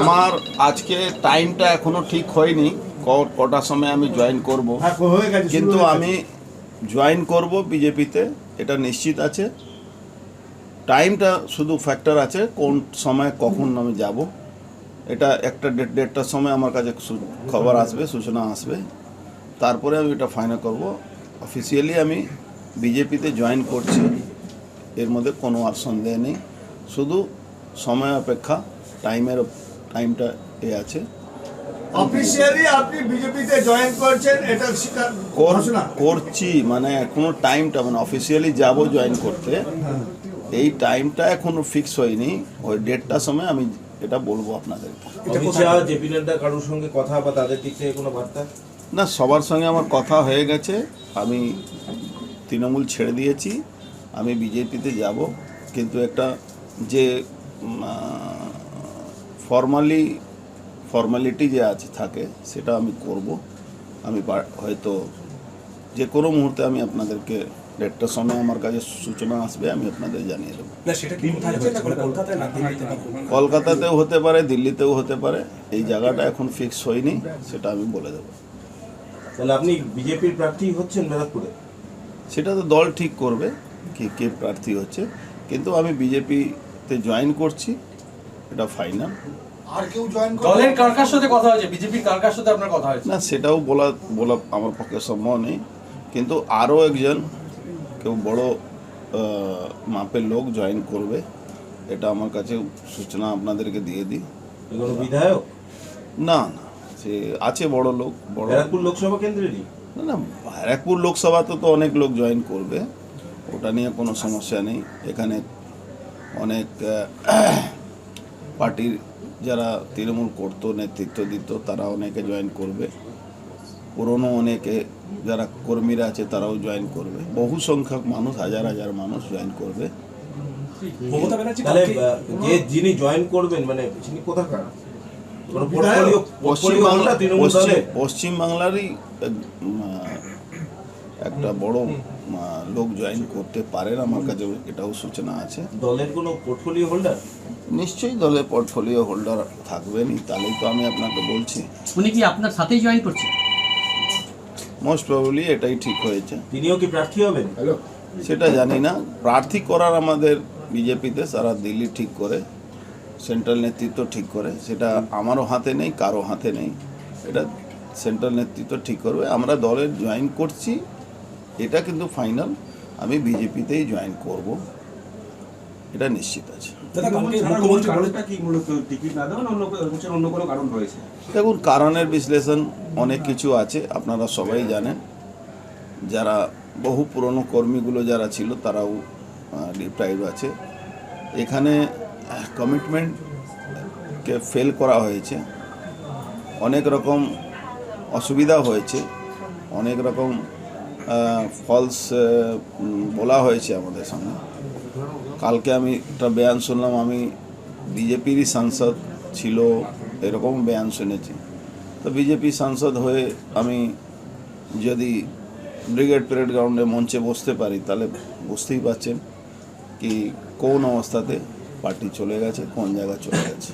আমার আজকে টাইমটা এখনও ঠিক হয়নি। কটার সময় আমি জয়েন করব। কিন্তু আমি জয়েন করব বিজেপিতে এটা নিশ্চিত আছে। টাইমটা শুধু ফ্যাক্টর আছে কোন সময় কখন আমি যাব। এটা একটা ডেট ডেটটার সময় আমার কাছে খবর আসবে সূচনা আসবে। তারপরে আমি এটা ফাইনাল করব। অফিসিয়ালি আমি বিজেপিতে জয়েন করছি। এর মধ্যে কোনো আর সন্দেহ নেই। শুধু সময় অপেক্ষা টাইমের টাইমটা এ আছে। অফিসিয়ালি আপনি বিজেপিতে জয়েন করছেন এটা স্বীকার ঘোষণা? করছি মানে এখনও টাইমটা মানে অফিসিয়ালি যাব জয়েন করতে। এই টাইমটা এখনও ফিক্স হয়নি। ওই ডেটটার সময় আমি এটা বলব জেপি নাড্ডা কারোর সঙ্গে কথা বা তাদের দিক থেকে কোনো বার্তা? না সবার সঙ্গে আমার কথা হয়ে গেছে। আমি তৃণমূল ছেড়ে দিয়েছি। আমি বিজেপিতে যাব। কিন্তু একটা যে ফর্মালি ফর্মালিটি যে আছে থাকে সেটা আমি করব। আমি হয়তো যে কোনো মুহূর্তে আমি আপনাদেরকে ডেটটার সময় আমার কাছে সূচনা আসবে আমি আপনাদের জানিয়ে দেবো। মানে কলকাতাতেও হতে পারে দিল্লিতেও হতে পারে। এই জায়গাটা এখন ফিক্স হয়নি সেটা আমি বলে দেবো। তাহলে আপনি বিজেপির প্রার্থী হচ্ছেন ব্যারাকপুরে? সেটা তো দল ঠিক করবে কে কে প্রার্থী হচ্ছে। কিন্তু আমি বিজেপিতে জয়েন করছি এটা ফাইনাল আর কেউ জয়েন দলের কার কার সাথে কথা হয়েছে বিজেপির কার কার সাথে আপনার কথা হয়েছে? না সেটাও বলা বলা আমার পক্ষে সম্ভব নেই। কিন্তু আরও একজন কেউ বড় মাপের লোক জয়েন করবে এটা আমার কাছে সূচনা আপনাদেরকে দিয়ে দিই। বিধায়ক? না না সে আছে বড় লোক বড় ব্যারাকপুর লোকসভা কেন্দ্রেরই না না ব্যারাকপুর লোকসভাতে তো অনেক লোক জয়েন করবে ওটা নিয়ে কোনো সমস্যা নেই। এখানে অনেক পার্টির যারা তৃণমূল করতো নেতৃত্ব দিত তারা অনেকে জয়েন করবে। পুরনো অনেকে যারা কর্মীরা আছে তারাও জয়েন করবে। বহু সংখ্যক মানুষ হাজার হাজার মানুষ জয়েন করবে। যে যিনি জয়েন করবেন মানে তিনি কোথাকার? পশ্চিম আহ, একটা বড় লোক জয়েন করতে পারেন আমার কাছে এটাও সূচনা আছে। দলের কোনো পোর্টফোলিও হোল্ডার নিশ্চয়ই দলে পোর্টফোলিও হোল্ডার থাকবেনই তাহলেই তো আমি আপনাকে বলছি। উনি কি আপনার সাথেই জয়েন করছেন মোস্ট প্রবাবলি এটাই ঠিক হয়েছে। তিনিও কি প্রার্থী হবেন? সেটা জানি না। প্রার্থী করার আমাদের বিজেপিতে সারা দিল্লি ঠিক করে সেন্ট্রাল নেতৃত্ব ঠিক করে সেটা আমারও হাতে নেই কারও হাতে নেই। এটা সেন্ট্রাল নেতৃত্ব ঠিক করবে। আমরা দলের জয়েন করছি এটা কিন্তু ফাইনাল আমি বিজেপিতেই জয়েন করব। এটা নিশ্চিত আছে। দাদা কালকে মুখ্যমন্ত্রী বলে কি? মূলত টিকিট না দেওয়া না অন্য বলছেন অন্য কোনো কারণ রয়েছে? দেখুন কারণের বিশ্লেষণ অনেক কিছু আছে আপনারা সবাই জানেন। যারা বহু পুরনো কর্মীগুলো যারা ছিল তারাও ডিপ্রাইভ আছে। এখানে কমিটমেন্টকে ফেল করা হয়েছে। অনেক রকম অসুবিধা হয়েছে। অনেক রকম ফলস বলা হয়েছে আমাদের সামনে। কালকে আমি একটা বয়ান শুনলাম, আমি বিজেপিরই সাংসদ ছিল, এরকম বয়ান শুনেছি। তো বিজেপি সাংসদ হয়ে আমি যদি ব্রিগেড প্যারেড গ্রাউন্ডে মঞ্চে বসতে পারি, তাহলে বুঝতেই পারছেন কি কোন অবস্থাতে পার্টি চলে গেছে, কোন জায়গায় চলে গেছে।